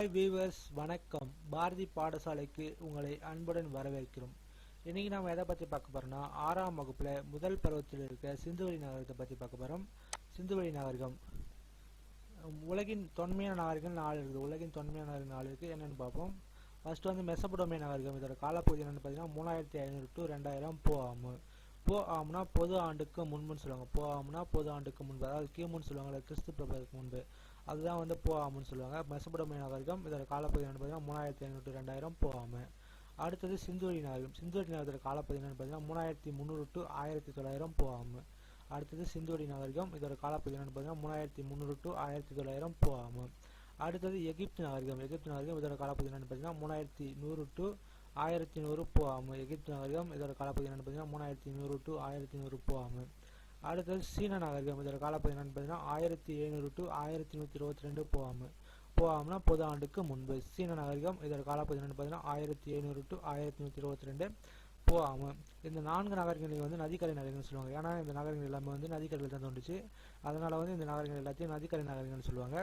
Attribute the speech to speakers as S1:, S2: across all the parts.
S1: Hi viewers வணக்கம். பாரதி பாடசாலைக்கு உங்களை அன்புடன் வரவேற்கிறோம். இன்னைக்கு நாம எதை பத்தி பார்க்க போறோம்னா ஆறாம் வகுப்புல முதல் பருவத்தில் இருக்க சிந்துவெளி நாகரிகத்தை பத்தி பார்க்க போறோம். சிந்துவெளி நாகரிகம். உலகின் தொன்மையான நாகரிகம் நாலு இருக்குது. உலகின் தொன்மையான நாகரிகம் நாலு இருக்கு என்னன்னு பார்ப்போம். ஃபர்ஸ்ட் வந்து மெசபுடோமிய நாகரிகம். இதோட காலப்பகுதி என்னென்னு பார்த்தீங்கன்னா மூணாயிரத்தி ஐநூறு டு ரெண்டாயிரம் போ ஆமு. போ ஆம்னா பொது ஆண்டுக்கு முன்புன்னு சொல்லுவாங்க. போ ஆம்னா பொது ஆண்டுக்கு முன்பு. அதாவது கிமுன்னு சொல்லுவாங்க கிறிஸ்து பிரபுக்கு முன்பு. அதுதான் வந்து போகாமன்னு சொல்லுவாங்க. மெசபடோமிய நாகரிகம் இதோட காலப்பகுதி என்னன்னு பார்த்தீங்கன்னா மூணாயிரத்தி ஐநூற்று ரெண்டாயிரம் போகாமல் அடுத்தது சிந்துவெளி நாகரிகம். சிந்துவெளி நாகரிகத்தோட காலப்பகுதி என்னன்னு பார்த்தீங்கன்னா மூணாயிரத்தி முந்நூறு டு ஆயிரத்தி தொள்ளாயிரம் போகாமல் அடுத்தது சிந்துவெளி நாகரிகம் இதோட காலப்பகுதி என்னன்னு பார்த்தீங்கன்னா மூணாயிரத்தி முந்நூறு டு ஆயிரத்தி தொள்ளாயிரம் போகாமல் அடுத்தது எகிப்து நாகரிகம். எகிப்து நாகரிகம் இதோட காலப்பகுதி என்னன்னு பார்த்தீங்கன்னா மூணாயிரத்தி நூறு டு ஆயிரத்தி நூறு போகாம. எகிப்து நாகரிகம் இதோட காலப்பகுதி என்னன்னு பார்த்தீங்கன்னா மூணாயிரத்தி நூறு டு ஆயிரத்தி நூறு போகாமல் அடுத்தது சீன நாகரிகம் இதோட காலப்பகுதி என்னன்னு பார்த்தீங்கன்னா ஆயிரத்தி எழுநூறு டு ஆயிரத்தி நூற்றி இருபத்தி ரெண்டு போகாம போகாமனா பொது ஆண்டுக்கு முன்பு. சீன நாகரிகம் இதோட காலப்பகுதி என்னன்னு பார்த்தீங்கன்னா ஆயிரத்தி எழுநூறு டு ஆயிரத்தி நூற்றி இருபத்தி ரெண்டு போகாம. இந்த நான்கு நகரங்களையும் வந்து நதிக்கரை நகரங்கள்னு சொல்லுவாங்க. ஏன்னா இந்த நகரங்கள் எல்லாமே வந்து நதிக்கரையில் தான் தோன்றுச்சு. அதனால வந்து இந்த நகரங்கள் எல்லாத்தையும் நதிக்கரை நகரங்கள்னு சொல்லுவாங்க.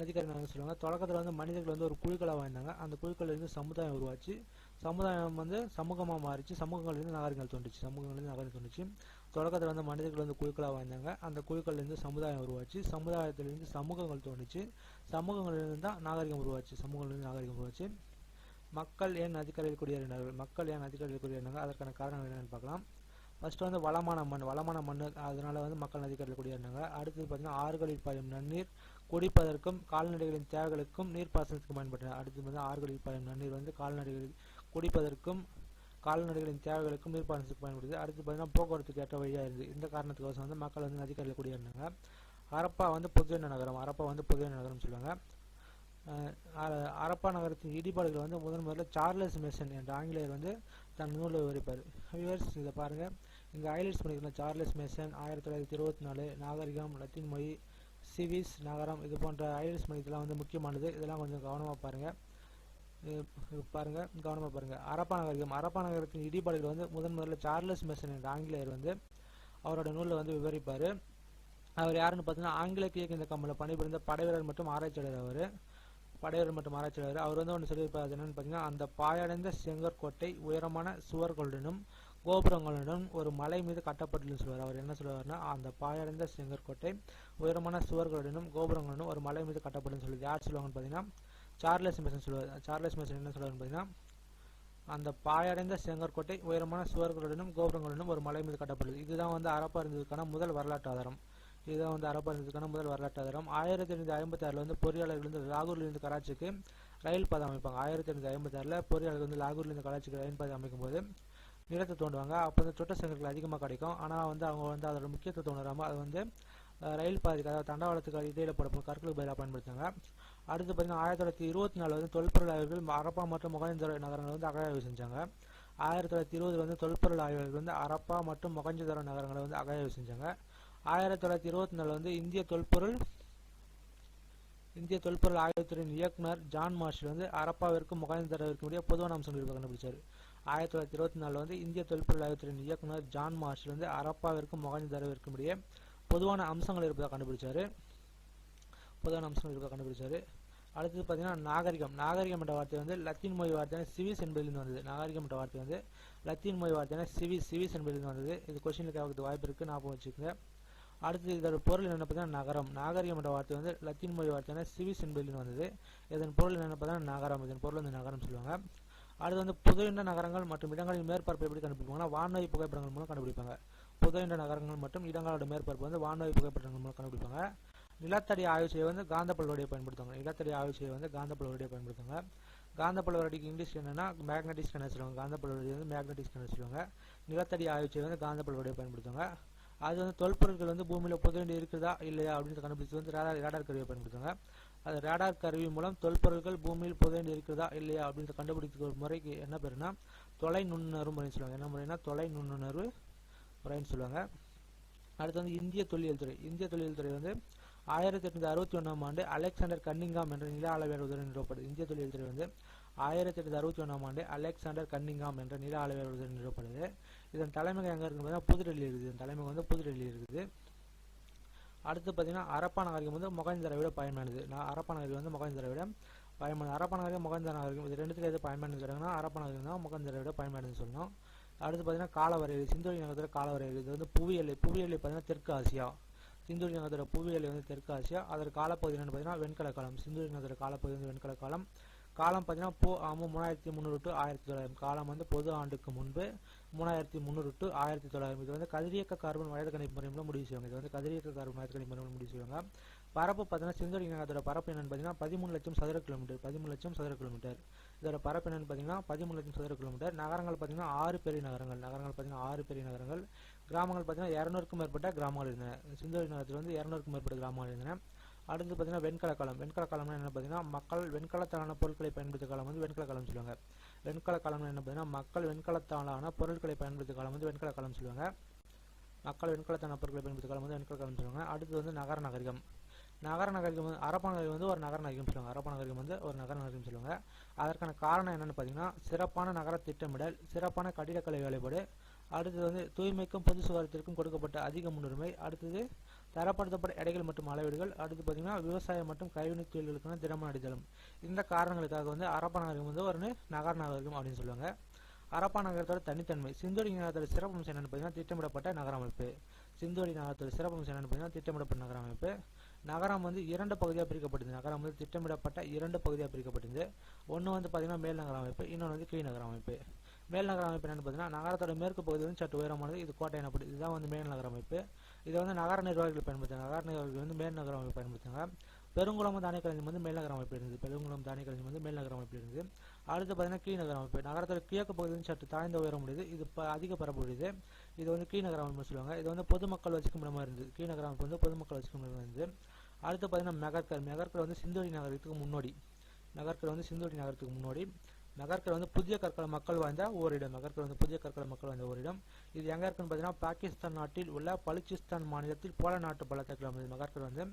S1: நதிக்கரை நகரம்னு சொல்லுவாங்க. தொடக்கத்தில் வந்து மனிதர்கள் வந்து ஒரு குழுக்களாக வாழ்ந்தாங்க அந்த குழுக்கள் இருந்து சமுதாயம் உருவாச்சு. சமுதாயம் வந்து சமூகமாக மாறிச்சு. சமூகங்கள்லேருந்து நகரங்கள் தோன்றுச்சு. சமூகங்கள்லேருந்து நகரங்கள் தோன்றுச்சு. தொடக்கத்தில் வந்து மனிதர்கள் வந்து குழுக்களாக வாழ்ந்தாங்க. அந்த குழுக்கள்லேருந்து சமுதாயம் உருவாச்சு. சமுதாயத்திலேருந்து சமூகங்கள் தோன்றுச்சு. சமூகங்களிலிருந்து தான் நாகரிகம் உருவாச்சு. சமூகங்கள்லேருந்து நாகரிகம் உருவாச்சு. மக்கள் ஏன் நதிக்கரையில் குடியேறினார்கள்? மக்கள் ஏன் நதிக்கரையில் குடியேறினாங்க? அதற்கான காரணம் என்னென்னு பார்க்கலாம். ஃபஸ்ட்டு வந்து வளமான மண். வளமான மண் அதனால் வந்து மக்கள் நதிக்கரையில் குடியேறினாங்க. அடுத்தது பார்த்தீங்கன்னா ஆறுகளில் பாயும் நன்னீர். குடிப்பதற்கும் கால்நடைகளின் தேவைகளுக்கும் நீர்ப்பாசனத்துக்கு பயன்பட்டன அடுத்து வந்து ஆறுகளில் பாயும் நன்னீர் வந்து கால்நடைகளில் குடிப்பதற்கும் கால்நடைகளின் தேவைகளுக்கும் நீர்ப்பாசனத்துக்கு பயன்படுது அடுத்து பார்த்தீங்கன்னா போக்குவரத்துக்கு ஏற்ற வழியாக இருந்து இந்த காரணத்துக்கோசம் வந்து மக்கள் வந்து நதிக்கரையில் குடியேறினாங்க ஹரப்பா வந்து புதுவெண்ண நகரம் ஹரப்பா வந்து புதுவெண்ண நகரம்னு சொல்லுவாங்க. அரப்பா ஹரப்பா நகரத்தின் இடிபாடுகள் வந்து முதன் முதல்ல சார்லஸ் மேசன் என்ற ஆங்கிலேயர் வந்து தன் நூலில் விவரிப்பார். வியூவர்ஸ் இதை பாருங்க. இங்கே ஹைலைட்ஸ் பண்ணியிருக்கோம் சார்லஸ் மேசன் ஆயிரத்தி தொள்ளாயிரத்தி இருபத்தி நாலு நாகரிகம் லத்தீன் மொழி சிவிஸ் நகரம் இது போன்ற ஹைலைட்ஸ் பண்ணியதெல்லாம் வந்து முக்கியமானது. இதெல்லாம் கொஞ்சம் கவனமாக பாருங்கள் பாருங்கள் பாருங்க கவனமாக பாருங்க. அரப்பா நகரிகம். அரப்பா நகரத்தின் இடிபாடுகள் வந்து முதன் முதல்ல சார்லஸ் மெசன் என்ற ஆங்கிலேயர் வந்து அவரோட நூலில் வந்து விவரிப்பார். அவர் யாருன்னு பார்த்தீங்கன்னா ஆங்கில கிழக்கு இந்த கம்பெனியில் பணிபுரிந்த படைவீரர் மற்றும் ஆராய்ச்சியாளர் அவர். படையவர் மற்றும் ஆராய்ச்சியாளர். அவர் வந்து ஒன்று சொல்லியிருப்பார் என்னென்னு என்னன்னு பார்த்தீங்கன்னா அந்த பாயடைந்த செங்கற்கோட்டை உயரமான சுவர்களுடனும் கோபுரங்களுடன் ஒரு மலை மீது கட்டப்பட்டுள்ளது சொல்வார். அவர் என்ன சொல்லுவார்னா அந்த பாயடைந்த செங்கற்கோட்டை உயரமான சுவர்களுடனும் கோபுரங்களுடனும் ஒரு மலை மீது கட்டப்பட்டுன்னு சொல்லுது. யார் சொல்லுவாங்கன்னு பார்த்தீங்கன்னா சார்லஸ் மேசன் சொல்லுவார் சார்லஸ் மேசன் என்ன சொல்லுவாருன்னு பார்த்தீங்கன்னா அந்த பாயடைந்த செங்கற்கோட்டை உயரமான சுவர்களுடனும் கோபுரங்களுடனும் ஒரு மலை மீது கட்டப்பட்டது. இதுதான் வந்து அரப்பா இருந்ததுக்கான முதல் வரலாற்று ஆதாரம். இதுதான் வந்து அரப்பா இருந்ததுக்கான முதல் வரலாற்று ஆதாரம். ஆயிரத்தி எண்ணூற்றி ஐம்பத்தி ஆறில் வந்து பொறியாளர்கள் வந்து லாகூர்லேருந்து கராச்சிக்கு ரயில் பாதை அமைப்பாங்க. ஆயிரத்தி எண்ணூற்றி ஐம்பத்தி ஆறில் பொறியாளர்கள் வந்து லாகூர்லேருந்து கராச்சிக்கு ரயில் பாதை அமைக்கும் போது நிலத்தை தோண்டுவாங்க. அப்போ வந்து சொட்ட செங்கற்கள் அதிகமாக கிடைக்கும். ஆனால் வந்து அவங்க வந்து அதோட முக்கியத்துவம் உணராமல் அது வந்து ரயில் பாதைக்கு அதாவது தண்டவாளத்துக்கு இடையில போடப்படும் கற்களுக்கு பதிலாக பயன்படுத்துவாங்க அடுத்து பார்த்தீங்கன்னா ஆயிரத்தி தொள்ளாயிரத்தி இருபத்தி நாலு வந்து தொல்பொருள் ஆய்வுகள் அரப்பா மற்றும் மொகஞ்சதர நகரங்களை வந்து அகழாய்வு செஞ்சாங்க. ஆயிரத்தி தொள்ளாயிரத்தி இருபதுல வந்து தொல்பொருள் ஆய்வர்கள் வந்து அரப்பா மற்றும் மொகஞ்சதர நகரங்களை வந்து அகழாய்வு செஞ்சாங்க. ஆயிரத்தி தொள்ளாயிரத்தி இருபத்தி நாலு வந்து இந்திய தொல்பொருள் இந்திய தொல்பொருள் ஆய்வுத்துறையின் இயக்குனர் ஜான் மார்ஷல் வந்து அரப்பாவிற்கும் மொகஞ்சதரவிற்கும் இடையே பொதுவான அம்சங்கள் இருப்பதை கண்டுபிடிச்சார். ஆயிரத்தி தொள்ளாயிரத்தி இருபத்தி நாலில் வந்து இந்திய தொல்பொருள் ஆய்வுத்துறையின் இயக்குனர் ஜான் மார்ஷல் வந்து அரப்பாவிற்கும் மொகஞ்சதரவிற்கும் இடையே பொதுவான அம்சங்கள் இருப்பதாக கண்டுபிடிச்சார். பொதுவான அம்சங்கள் இருப்பதாக கண்டுபிடிச்சாரு. அடுத்தது பார்த்தீங்கன்னா நாகரிகம். நாகரிகம் என்ற வார்த்தை வந்து லத்தீன் மொழி வார்த்தையான சிவிஸ் என்பதிலிருந்து வந்தது. நாகரிகம் என்ற வார்த்தை வந்து லத்தீன் மொழி வார்த்தையான சிவிஸ் சிவிஸ் என்பதிலிருந்து வந்தது. இது கொஸ்டினில் கேட்கறதுக்கு வாய்ப்பு இருக்குது ஞாபகம் வச்சுக்கோங்க அடுத்து இதோட பொருள் என்ன பார்த்தீங்கன்னா நகரம். நாகரிகம் என்ற வார்த்தை வந்து லத்தீன் மொழி வார்த்தையான சிவிஸ் என்பதிலிருந்து வந்தது. இதன் பொருள் என்ன பார்த்தீங்கன்னா நகரம். இதன் பொருள் வந்து நகரம் சொல்லுவாங்க. அடுத்து வந்து புதையுண்ட நகரங்கள் மற்றும் இடங்களின் மேற்பரப்பை எப்படி கண்டுபிடிப்பாங்கன்னா வானொலி புகைப்படங்கள் மூலம் கண்டுபிடிப்பாங்க. புதையுண்ட நகரங்கள் மற்றும் இடங்களோட மேற்பரப்பு வந்து வானொலி புகைப்படங்கள் மூலம் கண்டுபிடிப்பாங்க. நிலத்தடி ஆய்வு செய்ய வந்து காந்தப்பல்வடியை பயன்படுத்துவாங்க. நிலத்தடி ஆய்வு செய்ய வந்து காந்தப்பல்வடியை பயன்படுத்துவாங்க. காந்தப்பல்வடிக்கு இங்கிலீஷ் என்னன்னா மேக்னட்டிக் ஸ்கேனர் சொல்லுவாங்க. காந்தப்புல வந்து மேக்னட்டிக் ஸ்கேனர் சொல்லுவாங்க. நிலத்தடி ஆய்வு செய்ய வந்து காந்தப்பல்வடியை பயன்படுத்துவாங்க. அது வந்து தொல்பொருட்கள் வந்து பூமியில் புதையுண்டு இருக்குதா இல்லையா அப்படின்னு கண்டுபிடிச்சு வந்து ரேடார் ரேடார் கருவியை பயன்படுத்துவாங்க. அது ரேடார் கருவி மூலம் தொல்பொருட்கள் பூமியில் புதையுண்டு இருக்குதா இல்லையா அப்படின்னு கண்டுபிடிக்கிற முறைக்கு என்ன பேருன்னா தொலை நுண்ணுணர்வு முறைன்னு சொல்லுவாங்க. என்ன முறைனா தொலை நுண்ணுணர்வு முறைன்னு சொல்லுவாங்க. அடுத்து வந்து இந்திய தொழில் துறை. இந்திய தொழில் துறை வந்து ஆயிரத்தி எட்நூத்தி அறுபத்தி ஒன்றாம் ஆண்டு அலெக்சாண்டர் கன்னிங்காம் என்ற நில அளவியல் உதவி நிறுவப்படுது இந்திய தொழில்துறை வந்து ஆயிரத்தி எட்நூத்தி அறுபத்தி ஒன்றாம் ஆண்டு அலெக்சாண்டர் கன்னிங்காம் என்ற நில அளவியல் உதவி நிறுவப்படுது இதன் தலைமையகம் எங்கே இருக்குன்னு பார்த்தீங்கன்னா புதுடெல்லி இருக்குது. இதன் தலைமையகம் வந்து புதுடெல்லி இருக்குது. அடுத்து பார்த்தீங்கன்னா அரப்பா நகரிகம் வந்து மொகஞ்சரை விட பயமானது நான் அரப்பா நகரிகம் வந்து மொகஞ்சரை விட பயமானது அரப்பா நகரம் மொகஞ்சர நகரிகம் இது ரெண்டுத்தில் எது பயமானது கேட்டாங்கன்னா அரப்பா நாகரிகம் தான் மொகஞ்சரை விட பயமானதுன்னு சொல்லணும் அடுத்து பார்த்தீங்கன்னா காலவரையில் சிந்தோடி நகரத்தில் காலவரையில் இது வந்து புவியியல் புவியியல் பார்த்தீங்கன்னா தெற்கு ஆசியா. சிந்தூரி நகர புவியியல் வந்து தெற்கு ஆசியா அதோட காலப்பகுதி என்னன்னு பார்த்தீங்கன்னா வெண்கல காலம். சிந்துரி நகர காலப்பகுதி வந்து வெண்கல காலம். காலம் பார்த்தீங்கன்னா போ ஆமாம் மூணாயிரத்தி முந்நூறு டு ஆயிரத்தி தொள்ளாயிரம். காலம் வந்து பொது ஆண்டுக்கு முன்பு மூணாயிரத்தி முந்நூறு டு ஆயிரத்தி தொள்ளாயிரம். இது வந்து கதிரியக்க கார்பன் வயது கணிப்பு முறையில் முடிவு செய்வாங்க. இது வந்து கதிரியக்க கார்பன் வயது கணிப்பு முறையில் முடிவு செய்வாங்க. பரப்பு பார்த்தீங்கன்னா சிந்தூரி நகரத்தோட பரப்பு என்னன்னு பார்த்தீங்கன்னா பதிமூணு லட்சம் சதுர கிலோமீட்டர். பதிமூணு லட்சம் சதுர கிலோமீட்டர். இதோட பரப்பு என்னன்னு பார்த்தீங்கன்னா பதிமூணு லட்சம் சதுர கிலோமீட்டர். நகரங்கள் பார்த்தீங்கன்னா ஆறு பெரிய நகரங்கள். நகரங்கள் பார்த்தீங்கன்னா ஆறு பெரிய நகரங்கள். கிராமங்கள் பார்த்தீங்கன்னா இரநூறுக்கும் மேற்பட்ட கிராமங்கள் இருந்தன. சிந்தூரி நகரத்தில் வந்து இரநூறுக்கும் மேற்பட்ட கிராமங்கள் இருந்தன. அடுத்து பார்த்தீங்கன்னா வெண்கல காலம். வெண்கல காலம்னா என்ன பார்த்தீங்கன்னா மக்கள் வெண்கலத்தாலான பொருட்களை பயன்படுத்த காலம் வந்து வெண்கல காலம் சொல்லுவாங்க. வெண்கல காலம்னா என்ன பார்த்தீங்கன்னா மக்கள் வெண்கலத்தாலான பொருட்களை பயன்படுத்த காலம் வந்து வெண்கல காலம் சொல்லுவாங்க. மக்கள் வெண்கலத்தான பொருட்களை பயன்படுத்த காலம் வந்து வெண்கல காலம் சொல்லுவாங்க. அடுத்து வந்து நகர நகரிகம். நகர நகரிகம் வந்து அரப்பா நகரிகம் வந்து ஒரு நகர நகரிகம் சொல்லுவாங்க. அரப்பா நகரிகம் வந்து ஒரு நகர நகரிகம் சொல்லுவாங்க. அதற்கான காரணம் என்னன்னு பார்த்தீங்கன்னா சிறப்பான நகர திட்டமிடல் சிறப்பான கட்டிடக்கலை வேலைப்பாடு அடுத்தது வந்து தூய்மைக்கும் பொது சுகாதாரத்திற்கும் கொடுக்கப்பட்ட அதிக முன்னுரிமை. அடுத்தது தரப்படுத்தப்பட்ட எடைகள் மற்றும் அளவீடுகள். அடுத்து பார்த்தீங்கன்னா விவசாயம் மற்றும் கைவினைத் தொழில்களுக்கான திறமை அடித்தளம். இந்த காரணங்களுக்காக வந்து அரப்பா நகரம் வந்து ஒரு நகர நகரம் அப்படின்னு சொல்லுவாங்க. அரப்பா நகரத்தோட தனித்தன்மை. சிந்தோடி நகரத்தோட சிறப்பம்சம் என்னன்னு பார்த்தீங்கன்னா திட்டமிடப்பட்ட நகர அமைப்பு. சிந்தோடி நகரத்தோட சிறப்பம்சம் என்னன்னு பார்த்தீங்கன்னா திட்டமிடப்பட்ட நகர அமைப்பு. நகரம் வந்து இரண்டு பகுதியாக பிரிக்கப்பட்டது நகரம் வந்து திட்டமிடப்பட்ட இரண்டு பகுதியாக பிரிக்கப்பட்டது ஒன்று வந்து பார்த்தீங்கன்னா மேல் நகர அமைப்பு இன்னொன்று வந்து கீழ் நகர அமைப்பு. மேல் நகர அமைப்பு என்னன்னு பார்த்தீங்கன்னா நகரத்தோட மேற்கு பகுதி வந்து சற்று உயரமானது. இது கோட்டை எனப்படுது இதுதான் வந்து மேல் நகர அமைப்பு. இதை வந்து நகர நிர்வாகிகள் பயன்படுத்துறாங்க. நகர நிர்வாகிகள் வந்து மேல் நகர அமைப்பு பயன்படுத்தினாங்க பெருங்குளம் தானே வந்து மேல் நகர அமைப்பு இருந்தது பெருங்குளம் தானே வந்து மேல் நகர அமைப்பு இருந்தது அடுத்து பார்த்தீங்கன்னா கீழ்நகர அமைப்பு. நகரத்தோட கிழக்கு பகுதி வந்து சற்று தாழ்ந்த உயர முடியுது இது இப்போ அதிக பரப்புடையது இது வந்து கீழ்நகர அமைப்பு சொல்லுவாங்க. இது வந்து பொதுமக்கள் வசிக்கும் இடமா இருந்தது. கீழ்நகர அமைப்பு வந்து பொதுமக்கள் வசிக்கும் இடமா இருந்தது. அடுத்து பார்த்தீங்கன்னா மெகர்கர் மெகர்கர் வந்து சிந்தோடி நகரத்துக்கு முன்னோடி. நகர்கர் வந்து சிந்தோடி நகரத்துக்கு முன்னோடி. நகர்கள் வந்து புதிய கற்கள மக்கள் வாழ்ந்த ஓரிடம். நகர்கள் வந்து புதிய கற்கள மக்கள் வாழ்ந்த ஓரிடம். இது எங்க இருக்குன்னு பார்த்தீங்கன்னா பாகிஸ்தான் நாட்டில் உள்ள பலுச்சிஸ்தான் மாநிலத்தில் போல நாட்டு பள்ளத்தாக்கில் அமைந்தது நகர்கள் வந்து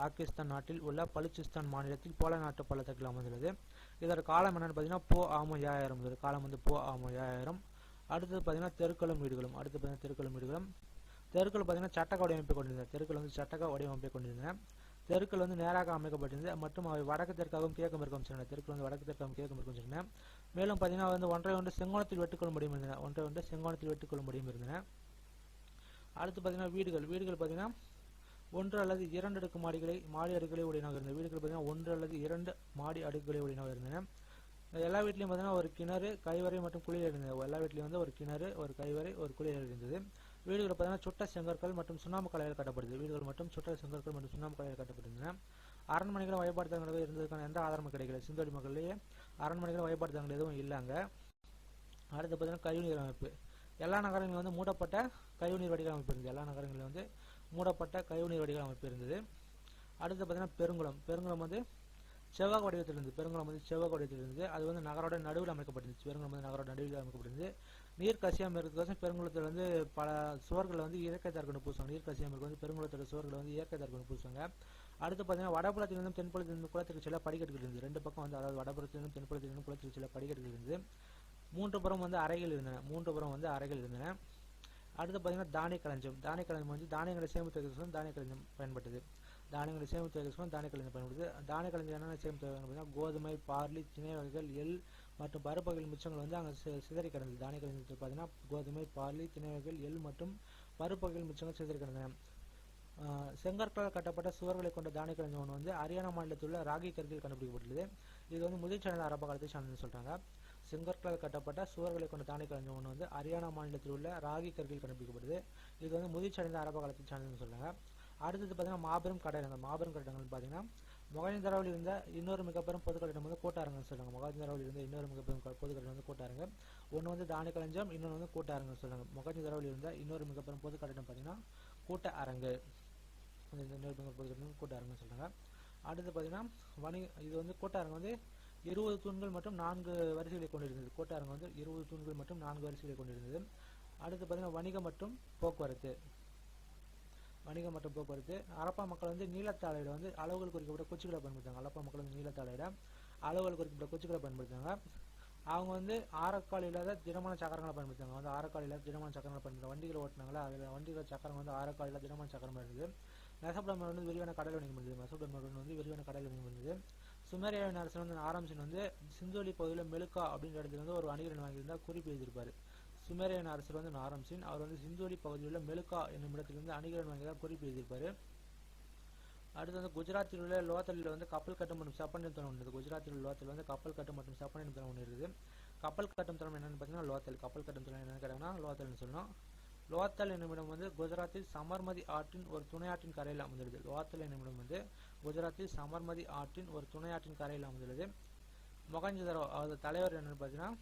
S1: பாகிஸ்தான் நாட்டில் உள்ள பலுச்சிஸ்தான் மாநிலத்தில் போல நாட்டு பள்ளத்தாக்கில் அமைந்துள்ளது. இதோட காலம் என்னன்னு பார்த்தீங்கன்னா போ ஆமோ ஏழாயிரம் இதோட காலம் வந்து போ ஆமோ ஏழாயிரம். அடுத்தது பார்த்தீங்கன்னா தெருக்களும் வீடுகளும். அடுத்து பார்த்தீங்கன்னா தெருக்களும் வீடுகளும். தெருக்கள் பார்த்தீங்கன்னா சட்டக வடிவமைப்பை கொண்டிருந்தன தெருக்கள் வந்து சட்டக வடிவமைப்பை கொண்டிருந்தன. தெருக்கள் வந்து நேராக அமைக்கப்பட்டிருந்தது. மற்றும் அவை வடக்கு தெற்காகவும் கிழக்கு மேற்கும் சென்றன தெருக்கள் வந்து வடக்கு தெற்காகவும் கிழக்கு மேற்கும் சென்றன மேலும் பார்த்தீங்கன்னா வந்து ஒன்றை ஒன்று செங்கோணத்தில் வெட்டுக்கொள்ளும் முடியும் இருந்தன. ஒன்றை ஒன்று செங்கோணத்தில் வெட்டுக்கொள்ளும் முடியும் இருந்தன. அடுத்து பார்த்தீங்கன்னா வீடுகள். வீடுகள் பார்த்தீங்கன்னா ஒன்று அல்லது இரண்டு அடுக்கு மாடிகளை மாடி அடுக்குகளை உடையனாக இருந்தது வீடுகள் பார்த்தீங்கன்னா ஒன்று அல்லது இரண்டு மாடி அடுக்குகளை உடையனாக இருந்தன. எல்லா வீட்லையும் பார்த்தீங்கன்னா ஒரு கிணறு கைவரை மற்றும் குளியல் இருந்தது. எல்லா வீட்லையும் வந்து ஒரு கிணறு ஒரு கைவரை ஒரு குளியல் இருந்தது. வீடுகள் பார்த்தீங்கன்னா சுட்ட செங்கற்கள் மற்றும் சுண்ணாம்பு கலையில் கட்டப்படுது. வீடுகள் மற்றும் சுட்ட செங்கற்கள் மற்றும் சுண்ணாம்பு கலையில் கட்டப்பட்டிருந்தன. அரண்மனைகளும் வழிபாடு இருந்ததுக்கான எந்த ஆதாரமும் கிடைக்கல. சிந்தோடி மக்களிலேயே அரண்மனைகளும் வழிபாடு தலங்கள் எதுவும் இல்லைங்க அடுத்து பார்த்தீங்கன்னா கழிவுநீர் அமைப்பு. எல்லா நகரங்களிலும் வந்து மூடப்பட்ட கழிவுநீர் வடிகால் அமைப்பு இருந்தது. எல்லா நகரங்களிலும் வந்து மூடப்பட்ட கழிவுநீர் வடிகால் அமைப்பு இருந்தது. அடுத்து பார்த்தீங்கன்னா பெருங்குளம். பெருங்குளம் வந்து செவ்வாய் வடிவத்தில் இருந்தது பெருங்குளம் வந்து செவ்வாய் வடிவத்தில் இருந்தது அது வந்து நகரோட நடுவில் அமைக்கப்பட்டிருந்துச்சு. பெருங்குளம் வந்து நகரோட நடுவில் அமைக்கப்பட்டிருந்தது. நீர் கசியாமல் இருக்கிறதுக்கோசம் பெருங்குளத்தில் வந்து பல சுவர்களை வந்து இயற்கை தற்கொண்டு பூசுவாங்க நீர் கசியாமல் இருக்க வந்து பெருங்குளத்தோட சுவர்களை வந்து இயற்கை தற்கொண்டு பூசுவாங்க அடுத்து பார்த்தீங்கன்னா வடபுலத்திலிருந்து தென்புலத்திலிருந்து குளத்திற்கு செல்ல படிக்கட்டுகள் இருந்தது. ரெண்டு பக்கம் வந்து அதாவது வடபுலத்திலிருந்து தென்புலத்திலிருந்து குளத்திற்கு செல்ல படிக்கட்டுகள் இருந்தது. மூன்று புறம் வந்து அறைகள் இருந்தன. மூன்று புறம் வந்து அறைகள் இருந்தன. அடுத்து பார்த்தீங்கன்னா தானிய களஞ்சம் தானிய களஞ்சம் வந்து தானியங்களை சேமித்து வைக்கிறதுக்கு தானிய களஞ்சம் பயன்பட்டது. தானியங்களை சேமித்து வைக்கிறதுக்கு தானிய களஞ்சம் பயன்படுது. தானிய களஞ்சம் என்னென்ன சேமித்து வைக்கணும் பார்த்தீங்கன்னா கோதுமை பார்லி திணை வகைகள் எள் மற்றும் பருப்பு மிச்சங்கள் வந்து அங்கே சிதறி கிடந்தது. தானிய கிடந்தது பார்த்தீங்கன்னா கோதுமை பார்லி திணை வகைகள் எள் மற்றும் பருப்பு மிச்சங்கள் சிதறி கிடந்தன. செங்கற்களால் கட்டப்பட்ட சுவர்களை கொண்ட தானிய கிழங்கு ஒன்று வந்து ஹரியானா மாநிலத்தில் உள்ள ராகி கருத்தில் கண்டுபிடிக்கப்பட்டுள்ளது. இது வந்து முதிர்ச்சார்ந்த அரப காலத்தை சேனல்னு சொல்கிறாங்க செங்கற்களால் கட்டப்பட்ட சுவர்களை கொண்ட தானிய கிழங்கு ஒன்று வந்து ஹரியானா மாநிலத்தில் உள்ள ராகி கருத்தில் கண்டுபிடிக்கப்படுது இது வந்து முதிர்ச்சடைந்த அரப காலத்தை சேனல்னு சொல்கிறாங்க அடுத்தது பார்த்தீங்கன்னா மாபெரும் கடை மாபெரும் கட்டடங்கள்னு பார்த்தீங்கன்னா மொகஞ்சதாராவில் இருந்த இன்னொரு மிகப்பெரும் பொது கட்டிடம் வந்து கூட்டாரங்கன்னு சொல்றாங்க. மொகஞ்சதாராவில் இருந்த இன்னொரு மிகப்பெரும் க- பொது கட்டிடம் வந்து கூட்டாருங்க ஒன்று வந்து தானிய களஞ்சியம் இன்னொன்று வந்து கூட்டாரங்கன்னு சொல்லுவாங்க மொகஞ்சதாராவில் இருந்த இன்னொரு மிகப்பெரும் பொது கட்டிடம் பார்த்தீங்கன்னா கூட்ட அரங்கு. இந்த இன்னொரு மிகப்பெரும் பொது கட்டிடம் கூட்ட அரங்குன்னு அடுத்து பார்த்தீங்கன்னா வணிக இது வந்து கூட்டாரங்கம் வந்து இருபது தூண்கள் மற்றும் நான்கு வரிசைகளை கொண்டிருந்தது. கூட்டாரங்க வந்து இருபது தூண்கள் மற்றும் நான்கு வரிசைகளை கொண்டிருந்தது. அடுத்து பார்த்தீங்கன்னா வணிகம் மற்றும் போக்குவரத்து. வணிகம் மற்றும் போக்குவரத்து. அரப்பா மக்கள் வந்து நீளத்தாழையிட வந்து அளவுகள் குறிக்கப்பட்ட குச்சிகளை பயன்படுத்தாங்க அரப்பா மக்கள் வந்து நீளத்தாழையிட அளவுகள் குறிக்கப்பட்ட குச்சிகளை பயன்படுத்தாங்க அவங்க வந்து ஆரக்கால் இல்லாத திடமான சக்கரங்களை பயன்படுத்தாங்க வந்து ஆரக்கால் இல்லாத திடமான சக்கரங்களை பயன்படுத்தாங்க வண்டிகளை ஓட்டினாங்களா? அதில் வண்டிகள் சக்கரம் வந்து ஆரக்கால் இல்லாத திடமான சக்கரம் இருந்தது மெசபடோமியா வந்து விரிவான கடல் வணிகம் இருந்தது மெசபடோமியா வந்து விரிவான கடல் வணிகம் இருந்தது சுமேரியாவின் அரசன் வந்து ஆரம்பிச்சு வந்து சிந்தோலி பகுதியில் மெலுக்கா அப்படின்ற இடத்துல வந்து ஒரு வணிகரன் வாங்கியிருந்தால் குறிப்பு எழுதியிருப்பாரு. சுமேரியன் அரசர் வந்து நாரம்சின் அவர் வந்து சிந்தோலி பகுதியில் உள்ள மெலுக்கா என்னும் இடத்திலிருந்து அணிகரன் வாங்கியதாக குறிப்பு எழுதியிருப்பார் அடுத்து வந்து குஜராத்தில் உள்ள லோத்தலில் வந்து கப்பல் கட்டும் மற்றும் செப்பன் நிறுத்தம் ஒன்று இருக்குது. குஜராத்தில் உள்ள லோத்தல் வந்து கப்பல் கட்டும் மற்றும் செப்பன் நிறுத்தம் ஒன்று இருக்குது. கப்பல் கட்டும் தளம் என்னென்னு பார்த்தீங்கன்னா லோத்தல். கப்பல் கட்டும் தளம் என்னென்னு கேட்டாங்கன்னா லோத்தல்னு சொல்லணும். லோத்தல் என்னுமிடம் வந்து குஜராத்தில் சமர்மதி ஆற்றின் ஒரு துணையாற்றின் கரையில் அமைந்துள்ளது லோத்தல் என்னுமிடம் வந்து குஜராத்தில் சமர்மதி ஆற்றின் ஒரு துணையாற்றின் கரையில் அமைந்துள்ளது மொகஞ்சதரோ அது தலைவர் என்னன்னு பார்த்தீங்கன்னா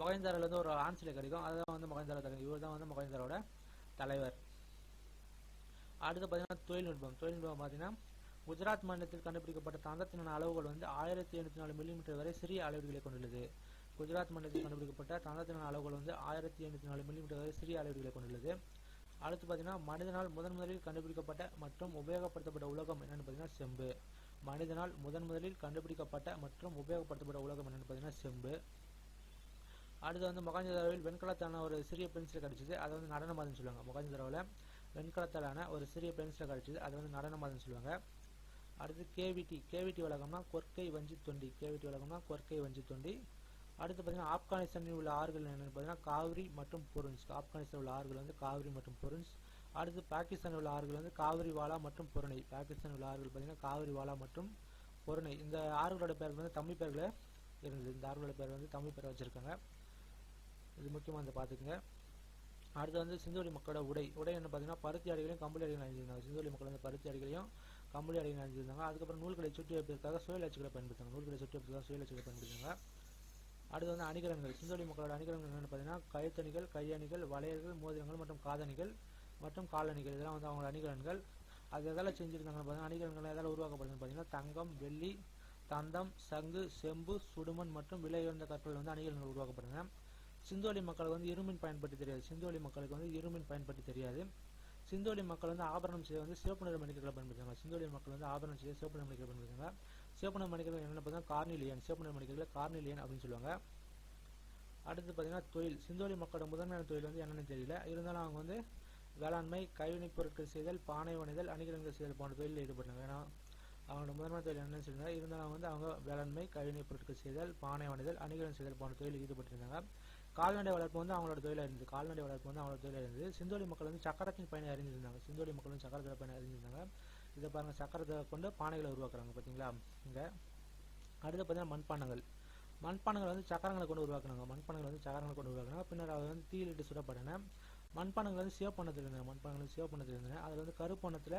S1: மொகஞ்சதாரோவில் வந்து ஒரு ஆன்சிலை கிடைக்கும். அதுதான் வந்து மொகைந்தாரா தலைவர். இவர் தான் வந்து மொகைந்தாரோட தலைவர். அடுத்து பார்த்தீங்கன்னா தொழில்நுட்பம். தொழில்நுட்பம் பார்த்தீங்கன்னா குஜராத் மாநிலத்தில் கண்டுபிடிக்கப்பட்ட தந்தத்தின அளவுகள் வந்து ஆயிரத்தி எண்ணூற்றி நாலு மில்லிமீட்டர் வரை சிறிய அளவீடுகளை கொண்டுள்ளது. குஜராத் மாநிலத்தில் கண்டுபிடிக்கப்பட்ட தந்தத்தின அளவுகள் வந்து ஆயிரத்தி எண்ணூற்றி நாலு மில்லிமீட்டர் வரை சிறிய அளவீடுகளை கொண்டுள்ளது. அடுத்து பார்த்தீங்கன்னா மனிதனால் முதன் முதலில் கண்டுபிடிக்கப்பட்ட மற்றும் உபயோகப்படுத்தப்பட்ட உலகம் என்னன்னு பார்த்தீங்கன்னா செம்பு. மனிதனால் முதன் முதலில் கண்டுபிடிக்கப்பட்ட மற்றும் உபயோகப்படுத்தப்பட்ட உலகம் என்னன்னு பார்த்தீங்கன்னா செம்பு. அடுத்து வந்து மொகாஞ்சதாரோவில் வெண்கலத்தான ஒரு சிறிய பென்சில் கிடைச்சிது. அதை வந்து நடனமாதுன்னு சொல்லுவாங்க. மொகாஞ்சதாரோவில் வெண்கலத்தாலான ஒரு சிறிய பென்சில் கிடைச்சிது. அதை வந்து நடனமாதுன்னு சொல்லுவாங்க. அடுத்து கேவிடி கேவிடி வழக்கம்னா கொற்கை வஞ்சி தொண்டி. கேவிடி வழக்கம்னா கொற்கை வஞ்சி தொண்டி. அடுத்து பார்த்தீங்கன்னா ஆப்கானிஸ்தானில் உள்ள ஆறுகள் என்னென்னு பார்த்தீங்கன்னா காவிரி மற்றும் பொருன்ஸ். ஆப்கானிஸ்தான் உள்ள ஆறுகள் வந்து காவிரி மற்றும் பொருன்ஸ். அடுத்து பாகிஸ்தானில் உள்ள ஆறுகள் வந்து காவிரி வாலா மற்றும் பொருணை. பாகிஸ்தானில் உள்ள ஆறுகள் பார்த்தீங்கன்னா காவிரி வாலா மற்றும் பொருணை. இந்த ஆறுகளோட பேர் வந்து தமிழ் பேர்களை இருந்தது. இந்த ஆறுகளோட பேர் வந்து தமிழ் பேர் வச்சிருக்காங்க. இது முக்கியமாக வந்து பார்த்துக்குங்க. அடுத்து வந்து சிந்தோலி மக்களோட உடை. உடை என்ன பார்த்தீங்கன்னா பருத்தி அடிகளையும் கம்பளி அடிகளையும் அணிஞ்சிருந்தாங்க. சிந்தோலி மக்கள் வந்து பருத்தி அடிகளையும் கம்பளி அடிகள் அணிஞ்சிருந்தாங்க. அதுக்கப்புறம் நூல்களை சுற்றி வைப்பதற்காக சுயல் அச்சுகளை பயன்படுத்தாங்க நூல்களை சுற்றி வைப்பதற்காக சுயல் அச்சுகளை பயன்படுத்தாங்க அடுத்து வந்து அணிகலன்கள். சிந்தோலி மக்களோட அணிகலன்கள் என்னென்னு பார்த்தீங்கன்னா கழுத்தணிகள் கையணிகள் வளையல்கள் மோதிரங்கள் மற்றும் காதணிகள் மற்றும் காலணிகள். இதெல்லாம் வந்து அவங்க அணிகலன்கள். அது எதெல்லாம் செஞ்சுருந்தாங்கன்னு பார்த்தீங்கன்னா அணிகலன்கள் எதாவது உருவாக்கப்படுதுன்னு பார்த்தீங்கன்னா தங்கம் வெள்ளி தந்தம் சங்கு செம்பு சுடுமண் மற்றும் விலை உயர்ந்த கற்கள் வந்து அணிகலன்கள் உருவாக்கப்படுதுங்க. சிந்தோலி மக்களுக்கு வந்து இருமின் பயன்படுத்தி தெரியாது. சிந்தோலி மக்களுக்கு வந்து இருமின் பயன்படுத்தி தெரியாது. சிந்தோலி மக்கள் வந்து ஆபரணம் செய்ய வந்து சிவப்பு நிற மணிக்கர்களை பயன்படுத்துவாங்க சிந்தோலி மக்கள் வந்து ஆபரணம் செய்ய சிவப்பு நிற மணிக்கர்களை பயன்படுத்துவாங்க சிவப்பு நிற மணிக்கர்கள் என்ன பார்த்தா கார்னிலியன் சிவப்பு நிற மணிக்கர்களை கார்னிலியன் அப்படின்னு சொல்லுவாங்க. அடுத்து பார்த்தீங்கன்னா தொழில். சிந்தோலி மக்களோட முதன்மையான தொழில் வந்து என்னென்னு தெரியல. இருந்தாலும் அவங்க வந்து வேளாண்மை கைவினைப் பொருட்கள் செய்தல் பானை வணிதல் அணிகலன்கள் செய்தல் போன்ற தொழிலில் ஈடுபட்டாங்க ஏன்னா அவங்களோட முதன்மை தொழில் என்னென்னு சொல்லுங்க இருந்தாலும் வந்து அவங்க வேளாண்மை கைவினைப் பொருட்கள் செய்தல் பானை வணிதல் அணிகலன் செய்தல் போன்ற தொழிலில் ஈடுபட்டிருந்தாங்க கால்நடை வளர்ப்பு வந்து அவங்களோட தொழிலாக இருந்தது. கால்நடை வளர்ப்பு வந்து அவங்களோட தொழிலாக இருந்தது. சிந்தோலி மக்கள் வந்து சக்கரத்தின் பயனை அறிஞ்சிருந்தாங்க. சிந்தோலி மக்கள் வந்து சக்கரத்தில் பயனை அறிஞ்சிருந்தாங்க. இதை பாருங்கள் சக்கரத்தை கொண்டு பானைகளை உருவாக்குறாங்க பார்த்தீங்களா இங்கே அடுத்து பார்த்தீங்கன்னா மண்பாண்டங்கள். மண்பானங்கள் வந்து சக்கரங்களை கொண்டு உருவாக்குனாங்க. மண்பானங்கள் வந்து சக்கரங்களை கொண்டு உருவாக்குனாங்க. பின்னர் அதை வந்து தீயிலிட்டு சுடப்பட்டன. மண்பாண்டங்கள் வந்து சிவப்பண்ணத்தில் இருந்தன. மண்பானங்கள் வந்து சிவப்பண்ணத்தில் இருந்தன. அதில் வந்து கருப்பணத்தில்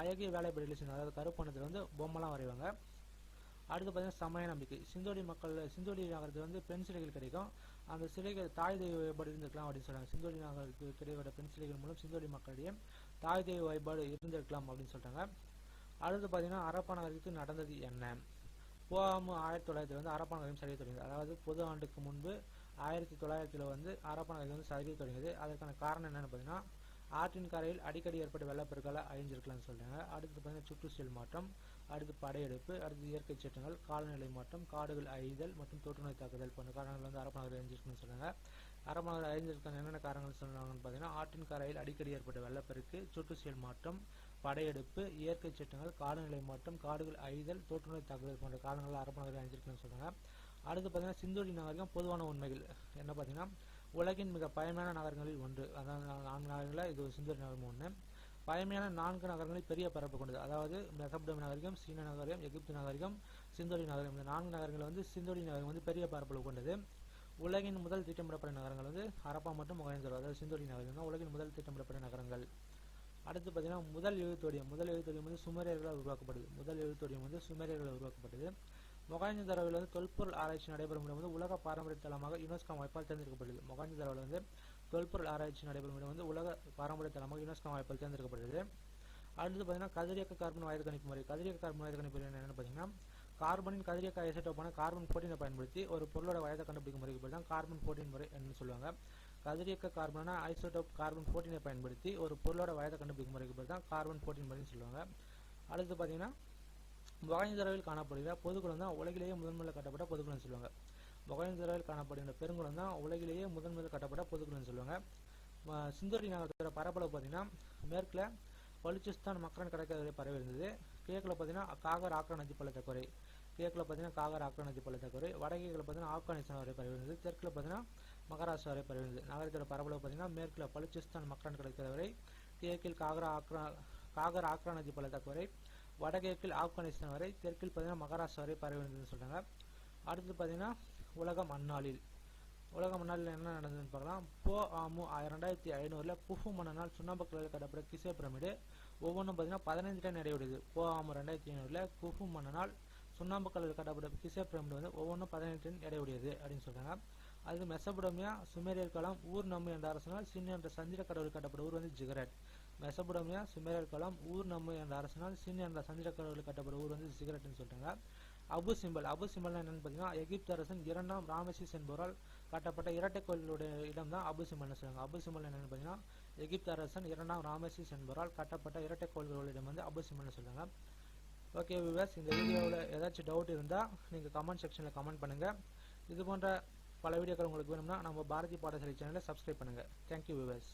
S1: அழகிய வேலைப்படியில் செஞ்சாங்க அதாவது கருப்பணத்தில் வந்து பொம்மைலாம் வரைவாங்க. அடுத்து பார்த்தீங்கன்னா சமய நம்பிக்கை. சிந்தோடி மக்கள் சிந்தோடி நகரத்தில் வந்து பெண் சிலைகள் கிடைக்கும். அந்த சிலைகள் தாய் தெய்வ வழிபாடு இருந்திருக்கலாம் அப்படின்னு சொல்கிறாங்க சிந்தோலி நகருக்கு கிடைக்கிற பெண் சிலைகள் மூலம் சிந்தோலி மக்களிடையே தாய் தெய்வ வழிபாடு இருந்திருக்கலாம் அப்படின்னு சொல்கிறாங்க அடுத்து பார்த்தீங்கன்னா அரப்பா நகரத்துக்கு நடந்தது என்ன? போகாம ஆயிரத்தி தொள்ளாயிரத்தி வந்து அரப்பா நகரம் சரிய தொடங்கியது. அதாவது பொது ஆண்டுக்கு முன்பு ஆயிரத்தி தொள்ளாயிரத்தில் வந்து அரப்பா நகரம் வந்து சரிய தொடங்கியது. அதற்கான காரணம் என்னென்னு பார்த்தீங்கன்னா ஆற்றின் கரையில் அடிக்கடி ஏற்பட்ட வெள்ளப்பெருக்களை அழிஞ்சிருக்கலாம்னு சொல்கிறாங்க அடுத்து பார்த்தீங்கன்னா சுற்றுச்சூழல் மாற்றம். அடுத்து படையெடுப்பு அடுத்து இயற்கை சட்டங்கள் காலநிலை மாற்றம் காடுகள் அழிதல் மற்றும் தொற்றுநோய் தாக்குதல் போன்ற காரணங்கள் வந்து அரப்பநகர் அழிஞ்சிருக்குன்னு சொன்னாங்க அரப்பநகர் அழிஞ்சிருக்காங்க என்னென்ன காரணங்கள் சொன்னாங்கன்னு பார்த்தீங்கன்னா ஆற்றின் கரையில் அடிக்கடி ஏற்பட்ட வெள்ளப்பெருக்கு சுற்றுச்சூழல் மாற்றம் படையெடுப்பு இயற்கை சட்டங்கள் காலநிலை மாற்றம் காடுகள் அழிதல் தொற்றுநோய் தாக்குதல் போன்ற காரணங்கள் அரப்பநகர் அழிஞ்சிருக்குன்னு சொன்னாங்க அடுத்து பார்த்தீங்கன்னா சிந்தோடி நகரிகம் பொதுவான உண்மைகள். என்ன பார்த்தீங்கன்னா உலகின் மிக பயமான நகரங்களில் ஒன்று. அதாவது நான்கு நகரங்களில் இது ஒரு நகரம் ஒன்று பழமையான நான்கு நகரங்களில் பெரிய பரப்பு கொண்டது. அதாவது மெசப்டோம் நகரிகம் சீன நகரிகம் எகிப்து நகரிகம் சிந்தோடி நகரம் இந்த நான்கு நகரங்கள் வந்து சிந்தோடி நகரம் வந்து பெரிய பரப்பளவு கொண்டது. உலகின் முதல் திட்டமிடப்பட்ட நகரங்கள் வந்து ஹரப்பா மற்றும் மொகேந்திரோ அதாவது சிந்தோடி நகரம் தான் உலகின் முதல் திட்டமிடப்பட்ட நகரங்கள். அடுத்து பார்த்தீங்கன்னா முதல் எழுத்தோடியம் முதல் எழுத்தோடியம் வந்து சுமரியர்களால் உருவாக்கப்படுது. முதல் எழுத்தோடியம் வந்து சுமேரியர்களால் உருவாக்கப்பட்டது. மொகாஞ்சதாரோவில் வந்து தொல்பொருள் ஆராய்ச்சி நடைபெறும் இடம் வந்து உலக பாரம்பரிய தளமாக யுனெஸ்கோ அமைப்பால் தேர்ந்தெடுக்கப்பட்டது மொகாஞ்சதாரோவில் வந்து தொல்பொருள் ஆராய்ச்சி நடைபெறும் இடம் வந்து உலக பாரம்பரிய தளமாக யுனெஸ்கோ அமைப்பால் தேர்ந்தெடுக்கப்பட்டது அடுத்து பார்த்தீங்கன்னா கதிரியக்க கார்பன் வாயு கணிப்பு முறை. கதிரியக்க கார்பன் வாயு கணிப்பு என்னென்னு பார்த்தீங்கன்னா கார்பனின் கதிரியக்க ஐசோட்டோப்பான கார்பன் போட்டினை பயன்படுத்தி ஒரு பொருளோட வயதை கண்டுபிடிக்கும் முறைக்கு பேர் தான் கார்பன் போட்டின் முறை என்று சொல்லுவாங்க. கதிரியக்க கார்பனான ஐசோட்டோப் கார்பன் போட்டினை பயன்படுத்தி ஒரு பொருளோட வயதை கண்டுபிடிக்கும் முறைக்கு பேர் தான் கார்பன் போட்டின் முறைன்னு சொல்லுவாங்க. அடுத்து பார்த்தீங்கன்னா வகைந்தரவில் காணப்படுகிற பொதுக்குளம் தான் உலகிலேயே முதன்முதல் கட்டப்பட்ட பொதுக்குளம் சொல்லுவாங்க. வகைந்தரவில் காணப்படுகிற பெருங்குளம் தான் உலகிலேயே முதன்முதல் கட்டப்பட்ட பொதுக்குளம் சொல்லுவாங்க. சிந்தூரி நகரத்தோட பரப்பளவு பார்த்தீங்கன்னா மேற்கில் பலுச்சிஸ்தான் மக்கரன் கடற்கரை பரவி இருந்தது கிழக்கில் பார்த்தீங்கன்னா காகர் ஆக்ரநதி பள்ளத்தக்குறை. கிழக்கில் பார்த்தீங்கன்னா காகர் ஆக்ரநதி பள்ளத்தக்குறை. வடகிழக்கில் பார்த்தீங்கன்னா ஆப்கானிஸ்தான் வரை பரவி இருந்தது தெற்கில் பார்த்தீங்கன்னா மகாராஷ்டிரா வரை பரவி இருந்தது நகரத்தோட பரப்பளவு பார்த்தீங்கன்னா மேற்கில் பலுச்சிஸ்தான் மக்கரன் கடற்கரை வரை கிழக்கில் காகரா ஆக்ரா காகர் ஆக்ரா நதி பள்ளத்தக்குறை வடகிழக்கில் ஆப்கானிஸ்தான் வரை தெற்கில் பார்த்தீங்கன்னா மகாராஷ்டிரா வரை பரவி இருந்ததுன்னு அடுத்து பார்த்தீங்கன்னா உலகம் அந்நாளில் உலக மன்னாளில் என்ன நடந்ததுன்னு பார்க்கலாம். போ ஆமு ரெண்டாயிரத்தி ஐநூறுல புஃபு மன்னனால் சுண்ணாம்பு கல்லில் கட்டப்பட்ட கிசே பிரமிடு. ஒவ்வொன்றும் பார்த்தீங்கன்னா பதினைந்து டன் எடையுடையது. போ ஆமு ரெண்டாயிரத்தி ஐநூறுல குஃபு மன்னனால் சுண்ணாம்பு கல்லில் கட்டப்பட்ட கிசே பிரமிடு வந்து ஒவ்வொன்றும் பதினைந்து டன் எடையுடையது அப்படின்னு சொல்கிறாங்க அது மெசபுடமியா சுமேரியர் காலம் ஊர் நம்மு என்ற அரசனால் சின்ன என்ற சந்திர கடவுள் கட்டப்பட்ட ஊர் வந்து ஜிகரட். மெசபுடமியா சுமேரர் காலம் ஊர் நம்ம என்ற அரசனால் சின் என்ற சந்திர கடவுள் கட்டப்பட்ட ஊர் வந்து சிகரெட்னு சொல்றாங்க. அபு சிம்பல் அபு சிம்பல் என்னன்னு பார்த்தீங்கன்னா எகிப்து அரசன் இரண்டாம் ராமசிஸ் என்பவரால் கட்டப்பட்ட இரட்டை கோயிலுடைய இடம் தான் அபு சிம்பல்னு சொல்லுவாங்க அபு சிம்பல் என்னன்னு பார்த்தீங்கன்னா எகிப்து அரசன் இரண்டாம் ராமசிஸ் என்பவரால் கட்டப்பட்ட இரட்டை கோயில்களிடம் வந்து அபு சிம்பல்னு சொல்லுவாங்க ஓகே விவர்ஸ் இந்த வீடியோவில் ஏதாச்சும் டவுட் இருந்தால் நீங்கள் கமெண்ட் செக்ஷனில் கமெண்ட் பண்ணுங்கள் இது போன்ற பல வீடியோக்கள் உங்களுக்கு வேணும்னா நம்ம பாரதி பாடசாலை சேனலை சப்ஸ்கிரைப் பண்ணுங்கள் தேங்க்யூ விவர்ஸ்